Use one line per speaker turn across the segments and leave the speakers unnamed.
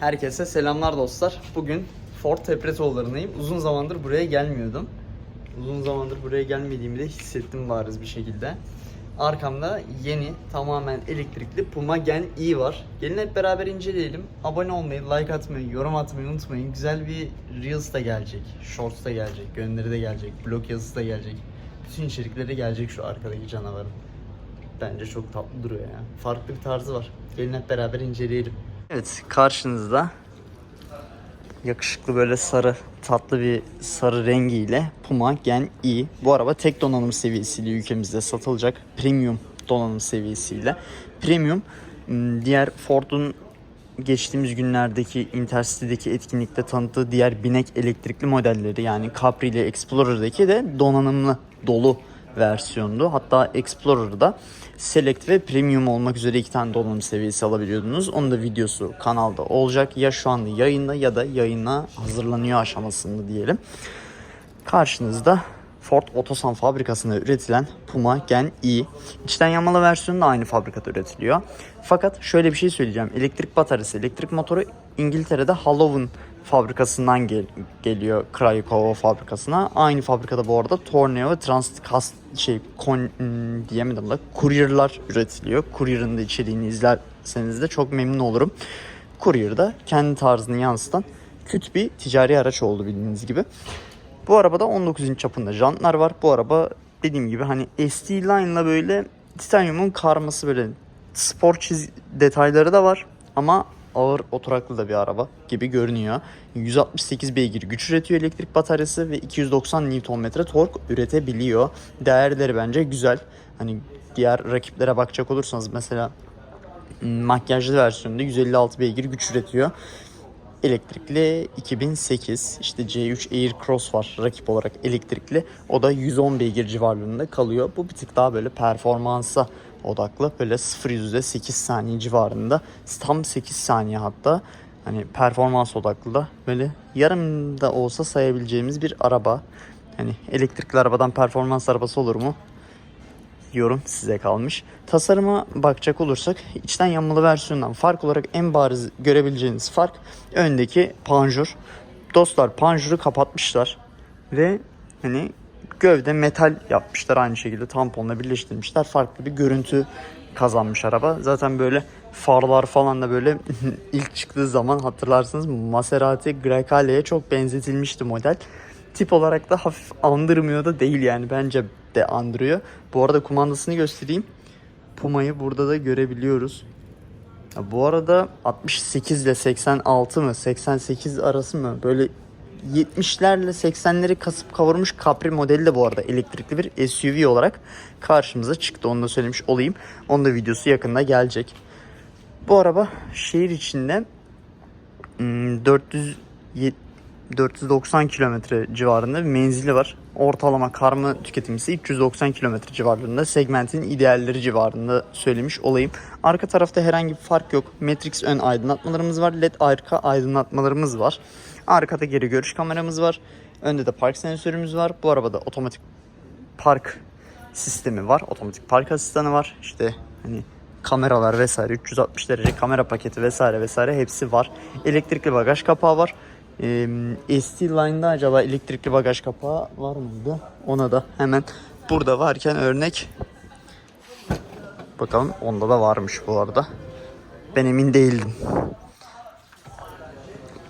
Herkese selamlar dostlar. Bugün Fort Tepretoğulları'ndayım. Uzun zamandır buraya gelmiyordum. Uzun zamandır buraya gelmediğimi de hissettim bariz bir şekilde. Arkamda yeni tamamen elektrikli Puma Gen i var. Gelin hep beraber inceleyelim. Abone olmayı, like atmayı, yorum atmayı unutmayın. Güzel bir Reels da gelecek, Shorts da gelecek, gönderi de gelecek, blog yazısı da gelecek. Bütün içerikleri gelecek şu arkadaki canavarın. Bence çok tatlı duruyor ya. Farklı bir tarzı var. Gelin hep beraber inceleyelim. Evet karşınızda yakışıklı böyle sarı tatlı bir sarı rengiyle Puma Gen i. Bu araba tek donanım seviyesiyle ülkemizde satılacak. Premium donanım seviyesiyle. Premium m, diğer Ford'un geçtiğimiz günlerdeki Intercity'deki etkinlikte tanıttığı diğer binek elektrikli modelleri yani Capri ile Explorer'daki de donanımlı dolu versiyondu. Hatta Explorer'da Select ve Premium olmak üzere iki tane donanım seviyesi alabiliyordunuz. Onun da videosu kanalda olacak. Ya şu anda yayında ya da yayına hazırlanıyor aşamasında diyelim. Karşınızda Ford Otosan fabrikasında üretilen Puma Gen i. İçten yanmalı versiyonu da aynı fabrikada üretiliyor. Fakat şöyle bir şey söyleyeceğim. Elektrik bataryası, elektrik motoru İngiltere'de Halloween fabrikasından gel- geliyor Craiova fabrikasına. Aynı fabrikada bu arada Torneo Transcast şey kon hmm, diyemedim da Courier'lar üretiliyor. Courier'ın da içeriğini izlerseniz de çok memnun olurum. Courier'da kendi tarzını yansıtan kötü bir ticari araç oldu bildiğiniz gibi. Bu arabada 19 inç çapında jantlar var. Bu araba dediğim gibi hani ST Line'la böyle titanyumun karması böyle spor çiz detayları da var. Ama ağır oturaklı da bir araba gibi görünüyor. 168 beygir güç üretiyor elektrik bataryası ve 290 Nm tork üretebiliyor. Değerleri bence güzel. Hani diğer rakiplere bakacak olursanız mesela makyajlı versiyonunda 156 beygir güç üretiyor. Elektrikli 2008 işte C3 Air Cross var rakip olarak elektrikli. O da 110 beygir civarlarında kalıyor. Bu bir tık daha böyle performansa odaklı. Böyle 0 yüzde 8 saniye civarında. Tam 8 saniye hatta. Hani performans odaklı da böyle yarım da olsa sayabileceğimiz bir araba. Hani elektrikli arabadan performans arabası olur mu? yorum size kalmış. Tasarıma bakacak olursak içten yanmalı versiyondan fark olarak en bariz görebileceğiniz fark öndeki panjur. Dostlar panjuru kapatmışlar ve hani gövde metal yapmışlar aynı şekilde tamponla birleştirmişler. Farklı bir görüntü kazanmış araba. Zaten böyle farlar falan da böyle ilk çıktığı zaman hatırlarsınız Maserati Grecale'ye çok benzetilmişti model. Tip olarak da hafif andırmıyor da değil yani bence de andırıyor. Bu arada kumandasını göstereyim. Puma'yı burada da görebiliyoruz. Bu arada 68 ile 86 mı 88 arası mı böyle 70'lerle 80'leri kasıp kavurmuş Capri modeli de bu arada elektrikli bir SUV olarak karşımıza çıktı. Onu da söylemiş olayım. Onun da videosu yakında gelecek. Bu araba şehir içinde hmm, 400 490 kilometre civarında bir menzili var. Ortalama karma tüketimi ise 390 kilometre civarlarında. Segmentin idealleri civarında söylemiş olayım. Arka tarafta herhangi bir fark yok. Matrix ön aydınlatmalarımız var. LED arka aydınlatmalarımız var. Arkada geri görüş kameramız var. Önde de park sensörümüz var. Bu arabada otomatik park sistemi var. Otomatik park asistanı var. İşte hani kameralar vesaire 360 derece kamera paketi vesaire vesaire hepsi var. Elektrikli bagaj kapağı var. Ee, ST Line'da acaba elektrikli bagaj kapağı var mıydı? Ona da hemen burada varken örnek bakalım onda da varmış bu arada. Ben emin değildim.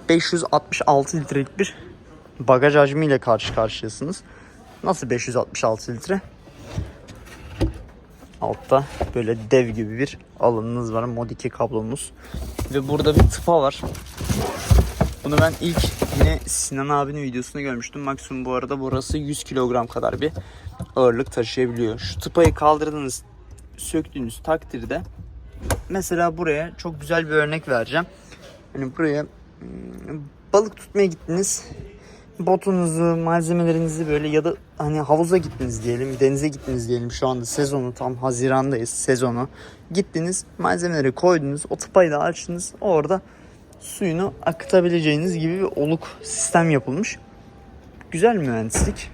566 litrelik bir bagaj hacmiyle karşı karşıyasınız. Nasıl 566 litre? Altta böyle dev gibi bir alanınız var. Mod 2 kablomuz. Ve burada bir tıpa var. Bunu ben ilk yine Sinan abinin videosunda görmüştüm. Maksimum bu arada burası 100 kilogram kadar bir ağırlık taşıyabiliyor. Şu tıpayı kaldırdığınız, söktüğünüz takdirde mesela buraya çok güzel bir örnek vereceğim. Hani buraya balık tutmaya gittiniz. Botunuzu, malzemelerinizi böyle ya da hani havuza gittiniz diyelim, denize gittiniz diyelim. Şu anda sezonu tam Haziran'dayız sezonu. Gittiniz, malzemeleri koydunuz, o tıpayı da açtınız. Orada suyunu akıtabileceğiniz gibi bir oluk sistem yapılmış. Güzel mühendislik.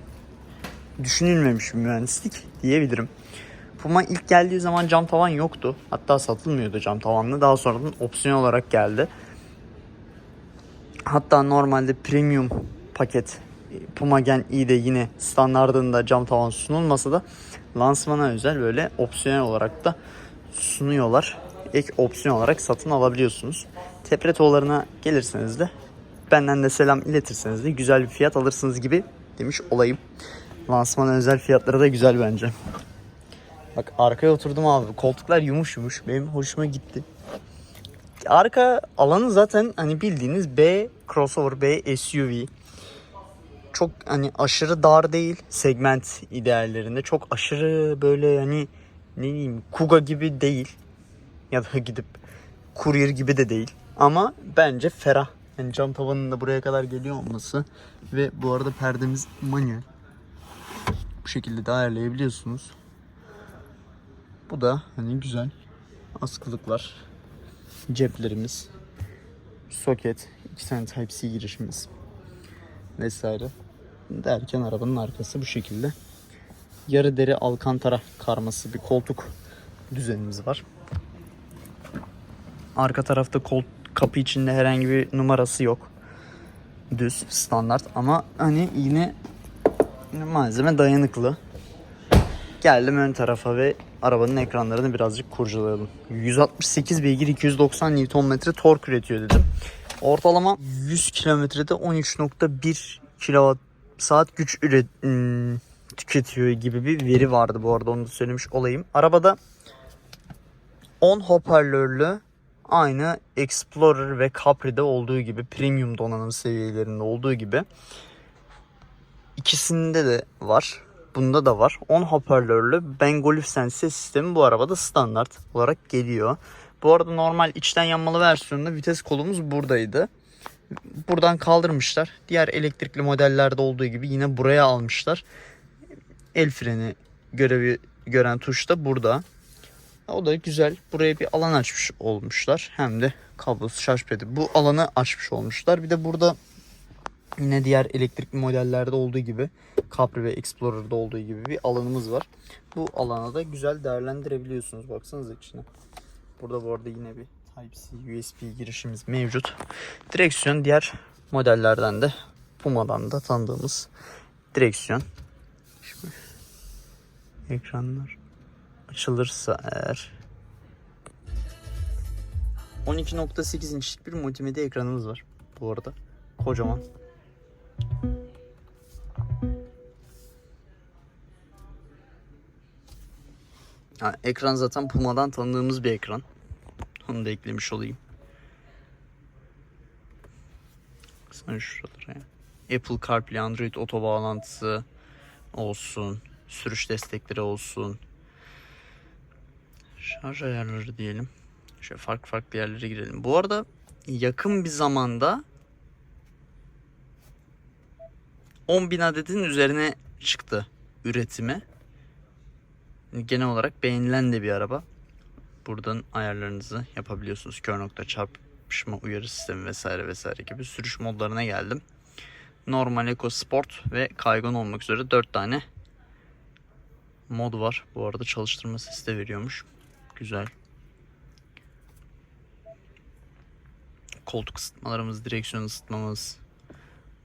Düşünülmemiş bir mühendislik diyebilirim. Puma ilk geldiği zaman cam tavan yoktu. Hatta satılmıyordu cam tavanlı. Daha sonradan opsiyon olarak geldi. Hatta normalde premium paket Puma Gen i de yine standartında cam tavan sunulmasa da lansmana özel böyle opsiyonel olarak da sunuyorlar. Ek opsiyon olarak satın alabiliyorsunuz. Tepretoğlarına gelirseniz de benden de selam iletirseniz de güzel bir fiyat alırsınız gibi demiş olayım. Lansmana özel fiyatları da güzel bence. Bak arkaya oturdum abi. Koltuklar yumuş yumuş. Benim hoşuma gitti. Arka alanı zaten hani bildiğiniz B crossover, B SUV. Çok hani aşırı dar değil segment ideallerinde. Çok aşırı böyle hani ne diyeyim Kuga gibi değil. Ya da gidip Courier gibi de değil. Ama bence ferah. Yani cam tavanının da buraya kadar geliyor olması. Ve bu arada perdemiz manuel. Bu şekilde de ayarlayabiliyorsunuz. Bu da hani güzel. Askılıklar. Ceplerimiz. Soket. İki tane Type-C girişimiz. Vesaire. Derken arabanın arkası bu şekilde. Yarı deri alkantara karması bir koltuk düzenimiz var. Arka tarafta kol kapı içinde herhangi bir numarası yok. Düz standart ama hani yine malzeme dayanıklı. Geldim ön tarafa ve arabanın ekranlarını birazcık kurcalayalım. 168 beygir 290 Nm tork üretiyor dedim. Ortalama 100 kilometrede 13.1 kWh saat güç üret tüketiyor gibi bir veri vardı bu arada onu da söylemiş olayım. Arabada 10 hoparlörlü aynı Explorer ve Capri'de olduğu gibi premium donanım seviyelerinde olduğu gibi ikisinde de var. Bunda da var. 10 hoparlörlü Bangoluf Sense sistemi bu arabada standart olarak geliyor. Bu arada normal içten yanmalı versiyonunda vites kolumuz buradaydı. Buradan kaldırmışlar. Diğer elektrikli modellerde olduğu gibi yine buraya almışlar. El freni görevi gören tuş da burada. O da güzel. Buraya bir alan açmış olmuşlar. Hem de kablosuz şarj pedi. Bu alanı açmış olmuşlar. Bir de burada yine diğer elektrikli modellerde olduğu gibi Capri ve Explorer'da olduğu gibi bir alanımız var. Bu alana da güzel değerlendirebiliyorsunuz. Baksanıza içine. Burada bu arada yine bir Type-C USB girişimiz mevcut. Direksiyon diğer modellerden de Puma'dan da tanıdığımız direksiyon. Şimdi ekranlar açılırsa eğer 12.8 inçlik bir multimedya ekranımız var bu arada. Kocaman. Ha, ekran zaten Puma'dan tanıdığımız bir ekran. Onu da eklemiş olayım. Sen şuralara. Apple CarPlay, Android Auto bağlantısı olsun. Sürüş destekleri olsun. Şarj ayarları diyelim. Şöyle farklı farklı yerlere girelim. Bu arada yakın bir zamanda 10.000 adetin üzerine çıktı üretimi. Genel olarak beğenilen de bir araba. Buradan ayarlarınızı yapabiliyorsunuz. Kör nokta çarpışma uyarı sistemi vesaire vesaire gibi sürüş modlarına geldim. Normal, Eco Sport ve kaygan olmak üzere 4 tane mod var. Bu arada çalıştırma sesi de veriyormuş. Güzel. Koltuk ısıtmalarımız, direksiyon ısıtmamız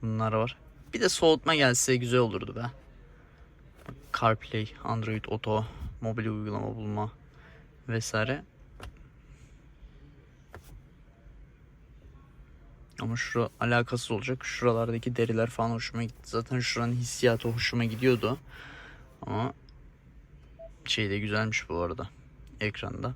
bunlar var. Bir de soğutma gelse güzel olurdu be. CarPlay, Android Auto, mobil uygulama bulma vesaire. Ama şura alakasız olacak. Şuralardaki deriler falan hoşuma gitti. Zaten şuranın hissiyatı hoşuma gidiyordu. Ama şey de güzelmiş bu arada. Ekranda.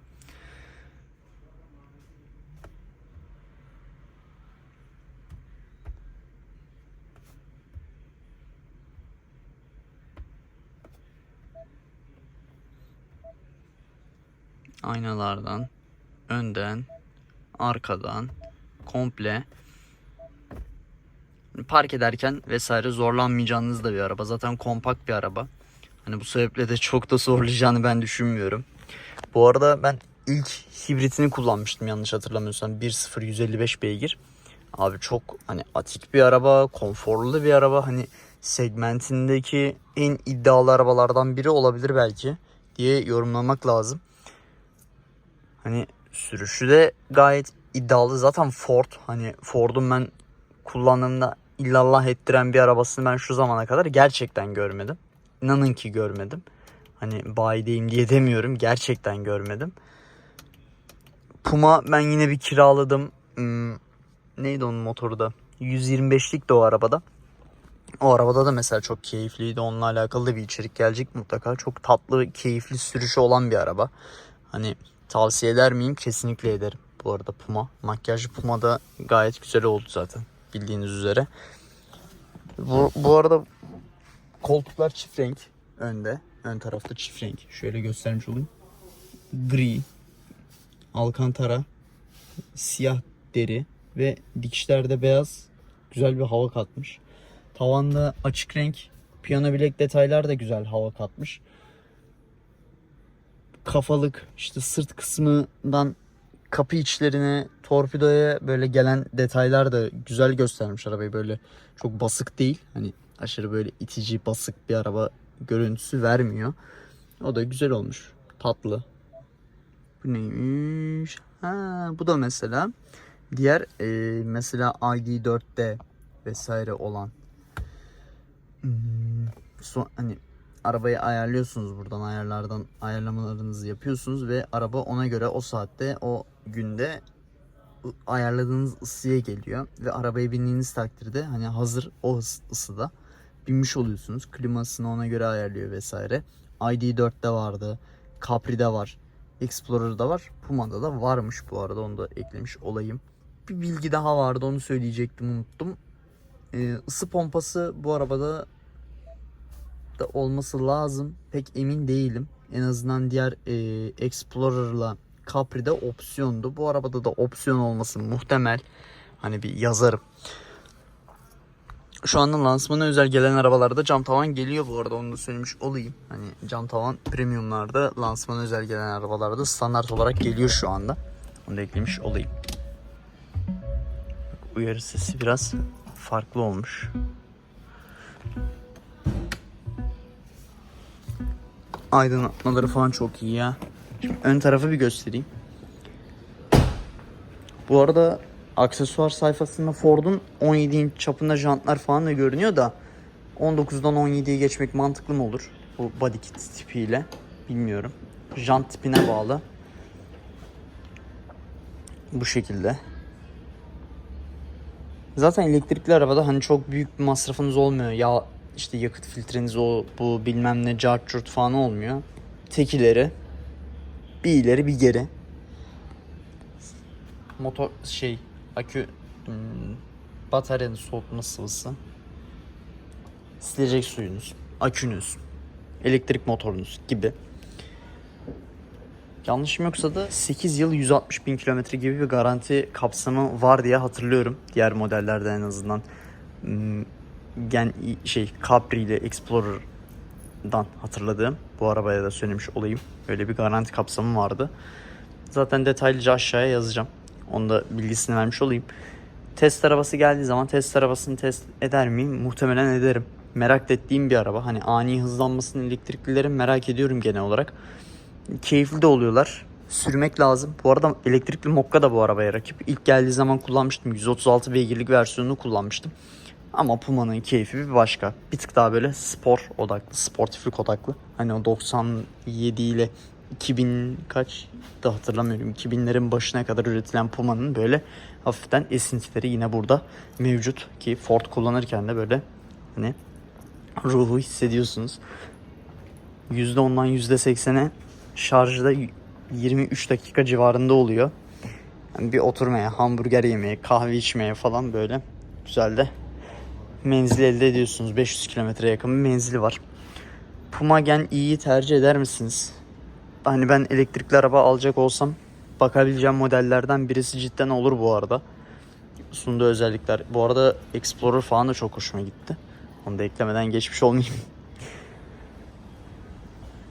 Aynalardan, önden, arkadan, komple park ederken vesaire zorlanmayacağınız da bir araba. Zaten kompakt bir araba. Hani bu sebeple de çok da zorlayacağını ben düşünmüyorum. Bu arada ben ilk hibritini kullanmıştım yanlış hatırlamıyorsam. 1.0 155 beygir. Abi çok hani atik bir araba, konforlu bir araba. Hani segmentindeki en iddialı arabalardan biri olabilir belki diye yorumlamak lazım. Hani sürüşü de gayet iddialı. Zaten Ford hani Ford'un ben kullandığımda illallah ettiren bir arabasını ben şu zamana kadar gerçekten görmedim. İnanın ki görmedim. Hani bayideyim diye demiyorum. Gerçekten görmedim. Puma ben yine bir kiraladım. Hmm, neydi onun motoru da? 125'lik de o arabada. O arabada da mesela çok keyifliydi. Onunla alakalı da bir içerik gelecek mutlaka. Çok tatlı, keyifli sürüşü olan bir araba. Hani tavsiye eder miyim? Kesinlikle ederim. Bu arada Puma. Makyajlı Puma da gayet güzel oldu zaten. Bildiğiniz üzere. Bu, bu arada koltuklar çift renk önde. Ön tarafta çift renk. Şöyle göstermiş olayım. Gri, alkantara, siyah deri ve dikişlerde beyaz güzel bir hava katmış. Tavanda açık renk piyano bilek detaylar da güzel hava katmış. Kafalık işte sırt kısmından kapı içlerine torpidoya böyle gelen detaylar da güzel göstermiş arabayı böyle çok basık değil. Hani aşırı böyle itici basık bir araba görüntüsü vermiyor. O da güzel olmuş. Tatlı. Bu neymiş? Ha, bu da mesela diğer e, mesela ID4'te vesaire olan Hmm, son, hani arabayı ayarlıyorsunuz buradan ayarlardan ayarlamalarınızı yapıyorsunuz ve araba ona göre o saatte o günde ayarladığınız ısıya geliyor ve arabaya bindiğiniz takdirde hani hazır o ıs- ısıda binmiş oluyorsunuz. Klimasını ona göre ayarlıyor vesaire. ID4'te vardı. Capri'de var. Explorer'da var. Puma'da da varmış bu arada onu da eklemiş olayım. Bir bilgi daha vardı onu söyleyecektim unuttum. Ee, ısı pompası bu arabada da olması lazım. Pek emin değilim. En azından diğer e, Explorer'la Capri'de opsiyondu. Bu arabada da opsiyon olması muhtemel. Hani bir yazarım. Şu anda lansmana özel gelen arabalarda cam tavan geliyor bu arada onu da söylemiş olayım. Hani cam tavan premiumlarda lansmana özel gelen arabalarda standart olarak geliyor şu anda. Onu da eklemiş olayım. Uyarı sesi biraz farklı olmuş. Aydınlatmaları falan çok iyi ya. Ön tarafı bir göstereyim. Bu arada aksesuar sayfasında Ford'un 17 inç çapında jantlar falan da görünüyor da 19'dan 17'ye geçmek mantıklı mı olur? Bu body kit tipiyle. Bilmiyorum. Jant tipine bağlı. Bu şekilde. Zaten elektrikli arabada hani çok büyük bir masrafınız olmuyor. Ya işte yakıt filtreniz o bu bilmem ne cart curt falan olmuyor. Tekileri bir ileri bir geri. Motor şey akü hmm, bataryanın soğutma sıvısı. Silecek suyunuz, akünüz, elektrik motorunuz gibi. Yanlışım yoksa da 8 yıl 160 bin kilometre gibi bir garanti kapsamı var diye hatırlıyorum. Diğer modellerde en azından. Gen şey Capri ile Explorer'dan hatırladığım bu arabaya da söylemiş olayım. Öyle bir garanti kapsamı vardı. Zaten detaylıca aşağıya yazacağım. Onu da bilgisini vermiş olayım. Test arabası geldiği zaman test arabasını test eder miyim? Muhtemelen ederim. Merak ettiğim bir araba. Hani ani hızlanmasını elektriklilerin merak ediyorum genel olarak. Keyifli de oluyorlar. Sürmek lazım. Bu arada elektrikli Mokka da bu arabaya rakip. İlk geldiği zaman kullanmıştım. 136 beygirlik versiyonunu kullanmıştım. Ama Puma'nın keyfi bir başka. Bir tık daha böyle spor odaklı, sportiflik odaklı. Hani o 97 ile 2000 kaç da hatırlamıyorum. 2000'lerin başına kadar üretilen Puma'nın böyle hafiften esintileri yine burada mevcut ki Ford kullanırken de böyle hani ruhu hissediyorsunuz. %10'dan %80'e şarjda 23 dakika civarında oluyor. Yani bir oturmaya, hamburger yemeye, kahve içmeye falan böyle güzel de menzil elde ediyorsunuz. 500 kilometre yakın bir menzili var. Puma Gen i'yi tercih eder misiniz? Hani ben elektrikli araba alacak olsam bakabileceğim modellerden birisi cidden olur bu arada. Sunduğu özellikler. Bu arada Explorer falan da çok hoşuma gitti. Onu da eklemeden geçmiş olmayayım.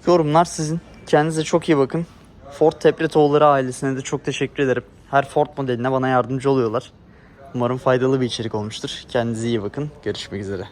Yorumlar sizin. Kendinize çok iyi bakın. Ford Tepretoğulları ailesine de çok teşekkür ederim. Her Ford modeline bana yardımcı oluyorlar. Umarım faydalı bir içerik olmuştur. Kendinize iyi bakın. Görüşmek üzere.